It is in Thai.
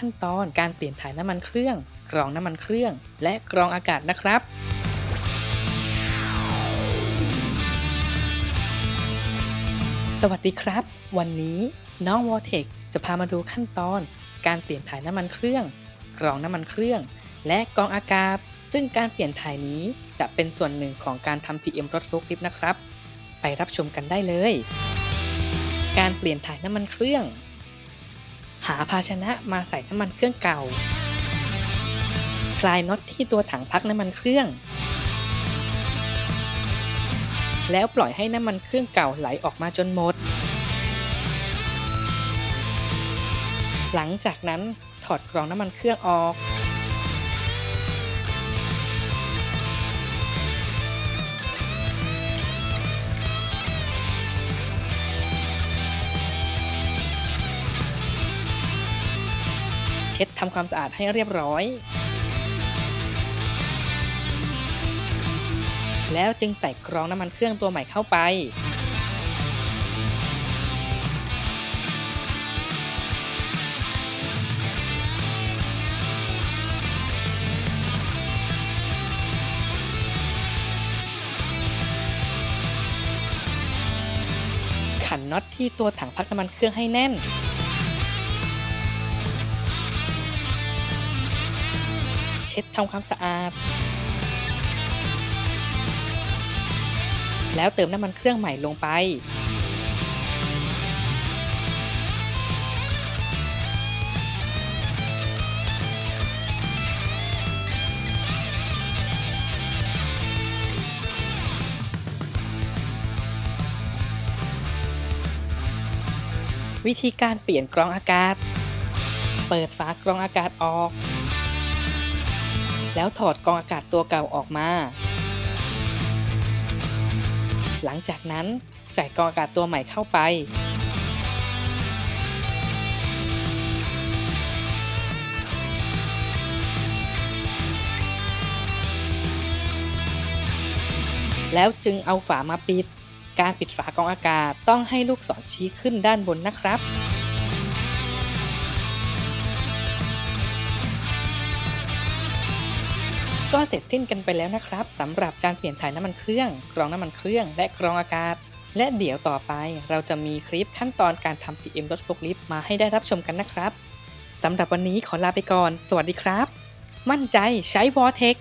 ขั้นตอนการเปลี่ยนถ่ายน้ำมันเครื่อง กรองน้ำมันเครื่อง และกรองอากาศนะครับสวัสดีครับ วันนี้น้องวอเทคจะพามาดูขั้นตอน การเปลี่ยนถ่ายน้ำมันเครื่อง กรองน้ำมันเครื่อง และกรองอากาศ ซึ่งการเปลี่ยนถ่ายนี้จะเป็นส่วนหนึ่งของการทำ PM รถโฟล์คลิฟต์นะครับ ไปรับชมกันได้เลย การเปลี่ยนถ่ายน้ำมันเครื่อง หาภาชนะมาใส่น้ำมันเครื่องเก่า คลายน็อตที่ตัวถังพักน้ำมันเครื่อง แล้วปล่อยให้น้ำมันเครื่องเก่าไหลออกมาจนหมด หลังจากนั้นถอดกรองน้ำมันเครื่องออก ช็ดทำความสะอาดให้เรียบร้อย แล้วจึงใส่กรองน้ำมันเครื่องตัวใหม่เข้าไป ขันน็อตที่ตัวถังพักน้ำมันเครื่องให้แน่น เช็ดทำความสะอาด แล้วเติมน้ำมันเครื่องใหม่ลงไป วิธีการเปลี่ยนกรองอากาศ เปิดฝากรองอากาศออก แล้วถอดกองอากาศตัวเก่าออกมา หลังจากนั้นใส่กองอากาศตัวใหม่เข้าไป แล้วจึงเอาฝามาปิด การปิดฝากองอากาศต้องให้ลูกศรชี้ขึ้นด้านบนนะครับ ก็เสร็จสิ้นกันไปแล้วนะครับสำหรับการเปลี่ยนถ่ายน้ำมันเครื่อง กรองน้ำมันเครื่อง และกรองอากาศ และเดี๋ยวต่อไปเราจะมีคลิปขั้นตอนการทำ PM รถโฟล์ลิฟต์มาให้ได้รับชมกันนะครับสำหรับวันนี้ขอลาไปก่อน สวัสดีครับ มั่นใจใช้วอเทค